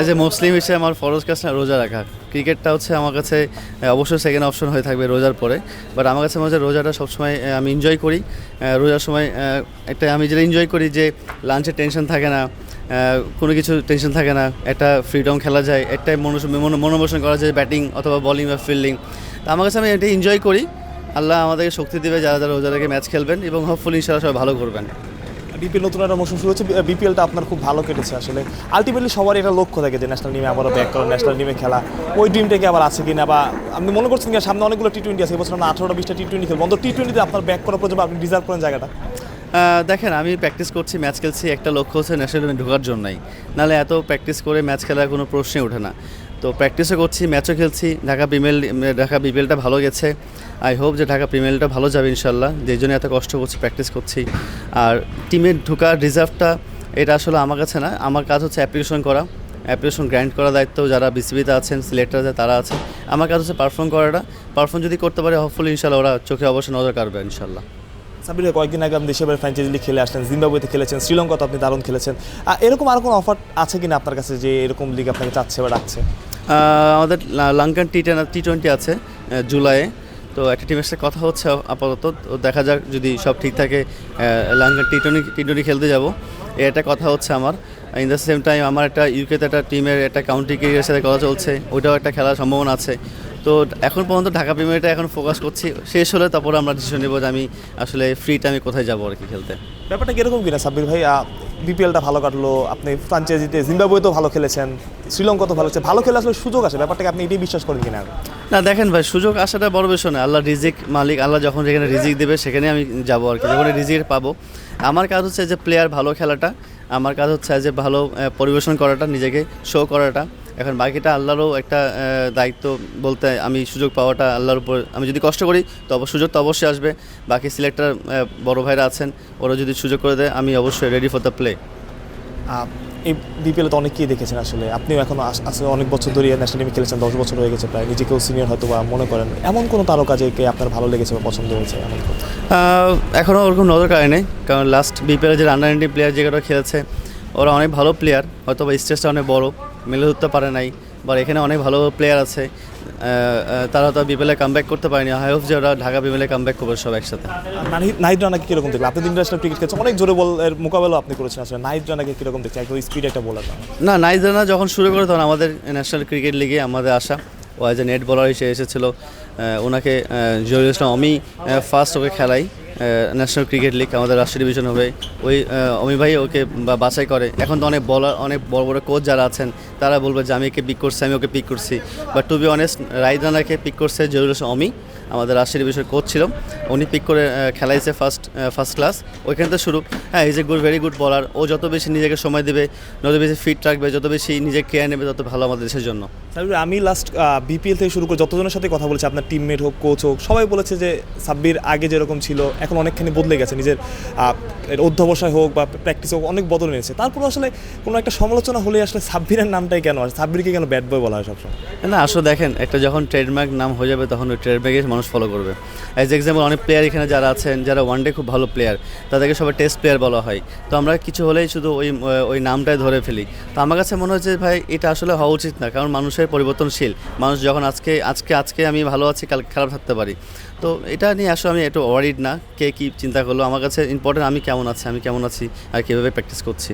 As a মুসলিম হিসেবে আমার ফরজ কাজ না, রোজা রাখা। ক্রিকেটটা হচ্ছে আমার কাছে অবশ্যই সেকেন্ড অপশন হয়ে থাকবে রোজার পরে। বাট আমার কাছে মনে হচ্ছে রোজাটা সবসময় আমি এনজয় করি। রোজার সময় একটা আমি যেটা এনজয় করি যে লাঞ্চের টেনশন থাকে না কোনো কিছু টেনশন থাকে না, একটা ফ্রিডম খেলা যায় একটাই একটা মনোমোশন করা যায় ব্যাটিং অথবা বলিং বা ফিল্ডিং তো আমার কাছে আমি এটা এনজয় করি। আল্লাহ আমাদেরকে শক্তি দেবে যারা যারা রোজা রেখে ম্যাচ খেলবেন এবং হোপফুলি ইনশাল্লাহ সবাই ভালো করবেন বিপিএল নতুন একটা মৌসুম শুরু হচ্ছে। বিপিএলটা আপনার খুব ভালো কেটেছে আসলে। আলটিমেটলি সবার এটা লক্ষ্য থাকে যে ন্যাশনাল টিমে আবারও ব্যাক করা ন্যাশনাল টিমে খেলা। ওই ড্রিমটা কি আবার আছে কিনা বা আপনি মনে করছেন কিনা সামনে অনেকগুলো টি টোয়েন্টি আছে এবছর আমরা আঠারোটা, বিশটা টি টোয়েন্টি খেলব। অন্তত টি টোয়েন্টিতে আপনার ব্যাক করার পর্যন্ত আপনি ডিজার্ভ করেন জায়গাটা। দেখেন, আমি প্র্যাকটিস করছি ম্যাচ খেলছি, একটা লক্ষ্য হচ্ছে ন্যাশনাল টিমে ঢোকার জন্যই। নাহলে এত প্র্যাকটিস করে ম্যাচ খেলার কোনো প্রশ্নই ওঠে না। তো প্র্যাকটিসও করছি ম্যাচও খেলছি। ঢাকা প্রিমিয়ার ঢাকা বিপিএলটা ভালো গেছে। আই হোপ যে ঢাকা প্রিমিয়ারটা ভালো যাবে ইনশাল্লাহ যেই জন্য এত কষ্ট করছি প্র্যাকটিস করছি। আর টিমে ঢোকার রিজার্ভটা এটা আসলে আমার কাছে না, আমার কাজ হচ্ছে অ্যাপ্লিকেশন করা। অ্যাপ্লিকেশন গ্র্যান্ড করার দায়িত্ব যারা বিসিবিতে আছেন সিলেক্টর তারা আছে। আমার কাজ হচ্ছে পারফর্ম করাটা। পারফর্ম যদি করতে পারে হোপফুলি ইনশাল্লাহ ওরা চোখে অবশ্যই নজর কাটবে ইনশাল্লাহ সাবির কয়েকদিন আগে আপনি দেশের ফ্র্যাঞ্চাইজি লিগ খেলে আসলেন, জিম্বাবুয়েতে খেলেছেন, শ্রীলঙ্কাতে আপনি দারুণ খেলেছেন। এরকম আর কোনো অফার আছে কিনা আপনার কাছে যে এরকম লিগ আপনাকে চাচ্ছে বা ডাকছে? আমাদের লাঙ্কান টি টি টোয়েন্টি আছে জুলাইয়ে। তো একটা টিমের সাথে কথা হচ্ছে আপাতত। দেখা যাক যদি সব ঠিক থাকে Lankan Lankan T twenty T twenty খেলতে যাব। এটা কথা হচ্ছে আমার। ইন দ্য সেম টাইম আমার একটা ইউকেতে একটা টিমের একটা কাউন্টি ক্রিকেটের সাথে কথা চলছে। ওইটাও একটা খেলার সম্ভাবনা আছে। তো এখন পর্যন্ত ঢাকা প্রিমিয়ারটা এখন ফোকাস করছি। শেষ হলে তারপরে আমরা ডিসিশন নেব যে আমি আসলে ফ্রি টাইমে কোথায় যাব আর কি খেলতে। ব্যাপারটা কীরকম কিনা সাব্বির ভাই? বিপিএলটা ভালো কাটলো আপনি ফ্রাঞ্চাইজিতে জিম্বাবুয়েতেও ভালো খেলেছেন শ্রীলঙ্কা তো ভালো খেলেছেন। ভালো খেলে আসলে সুযোগ আছে ব্যাপারটাকে আপনি এটাই বিশ্বাস করেন কিনা? না দেখেন ভাই সুযোগ আসাটা বড় বিষয় না। আল্লাহ রিজিক মালিক আল্লাহ যখন যেখানে রিজিক দেবে সেখানে আমি যাব আর কি যখন রিজিক পাবো। আমার কাজ হচ্ছে যে প্লেয়ার ভালো খেলাটা আমার কাজ হচ্ছে যে ভালো পরিবেশন করাটা নিজেকে শো করাটা। এখন বাকিটা আল্লাহরও একটা দায়িত্ব বলতে আমি সুযোগ পাওয়াটা আল্লাহর উপর। আমি যদি কষ্ট করি তো অবশ্য সুযোগ তো অবশ্যই আসবে। বাকি সিলেক্টর বড় ভাইরা আছেন ওরা যদি সুযোগ করে দেয় আমি অবশ্যই রেডি ফর দ্য প্লে এই বিপিএল তো অনেককেই দেখেছেন আসলে। আপনিও এখন আসলে অনেক বছর ধরে ন্যাশনাল টিমে খেলেছেন দশ বছর হয়ে গেছে প্রায়। নিজেকেও সিনিয়র হয়তো বা মনে করেন। এমন কোনো তারকা যে কে আপনার ভালো লেগেছে বা পছন্দ হয়েছে? এমন? এখনও ওরকম নজর কাড়ে নেই। কারণ লাস্ট বিপিএল যে আন্ডার নাইনটিন প্লেয়ার যেগুলো খেলেছে ওরা অনেক ভালো প্লেয়ার হয়তো বা স্টেজটা অনেক বড় মেলে ধরতে পারে নাই বা এখানে অনেক ভালো প্লেয়ার আছে। তারা তো বিপিএলে কামব্যাক করতে পারেনি। হাই হোপ যে ওরা ঢাকা বিপিএলে কামব্যাক করবে সব একসাথে। নাহিদ নাহিদ রানাকে কীরকম দেখলেন? আপনি ইন্টারন্যাশনাল ক্রিকেট খেলছেন অনেক জোরে বল এর মোকাবেলা আপনি করেছেন আসলে। নাহিদ রানাকে কীরকম দেখছেন? একদম স্পিড একটা বলার না নাইজানা যখন শুরু করে তখন আমাদের ন্যাশনাল ক্রিকেট লিগে আমাদের আসা ও অ্যাজ এ নেট বলার হিসেবে এসেছিল। ওনাকে জহিরুল ইসলাম আমি ফার্স্ট ওকে খেলাই। ন্যাশনাল ক্রিকেট লিগ আমাদের রাষ্ট্রীয় ডিভিশন হবে। ওই অমি ভাই ওকে বা- বাছাই করে। এখন তো অনেক বলার অনেক বড় বড় কোচ যারা আছেন, তারা বলবে যে আমি একে পিক করছি, আমি ওকে পিক করছি। বা টু বি অনেস্ট রাইদানাকে পিক করছে জহিরুল অমি। আমাদের রাষ্ট্রীয় ডিভিশন কোচ ছিল। উনি পিক করে খেলাইছে ফার্স্ট ফার্স্ট ক্লাস ওইখান থেকে শুরু। হ্যাঁ is a good very good বলার ও যত বেশি নিজেকে সময় দেবে যত বেশি ফিট রাখবে যত বেশি নিজে কেয়ার নেবে তত ভালো আমাদের দেশের জন্য। আমি লাস্ট বিপিএল থেকে শুরু করে যতজনের সাথে কথা বলেছি আপনার টিমমেট হোক কোচ হোক সবাই বলেছে যে সাব্বির আগে যেরকম ছিল এখন অনেকখানি বদলে গেছে। নিজের অধ্যবসায় হোক বা প্র্যাকটিস হোক অনেক বদল এনেছে। তারপর আসলে কোনো একটা সমালোচনা হলে আসলে সাব্বিরের নামটাই কেন? আসে সাব্বিরকে কেন ব্যাট বয় বলা হয় সবসময়? না আসলে দেখেন একটা যখন ট্রেডমার্ক নাম হয়ে যাবে তখন ওই ট্রেডমার্কে মানুষ ফলো করবে। অ্যাজ এক্সাম্পল অনেক প্লেয়ার এখানে যারা আছেন, যারা ওয়ান ডে খুব ভালো প্লেয়ার তাদেরকে সবাই টেস্ট প্লেয়ার বলা হয়। তো আমরা কিছু হলেই শুধু ওই ওই নামটাই ধরে ফেলি। তো আমার কাছে মনে হচ্ছে ভাই, এটা আসলে হওয়া উচিত না, কারণ মানুষের পরিবর্তনশীল। মানুষ যখন আজকে আজকে আজকে আমি ভালো আছি, কাল খারাপ থাকতে পারি। তো এটা নিয়ে আসলে আমি একটু ওয়ারিড না, কে কী চিন্তা করল। আমার কাছে ইম্পর্টেন্ট আমি কেমন আছি, আমি কেমন আছি, আর কীভাবে প্র্যাকটিস করছি।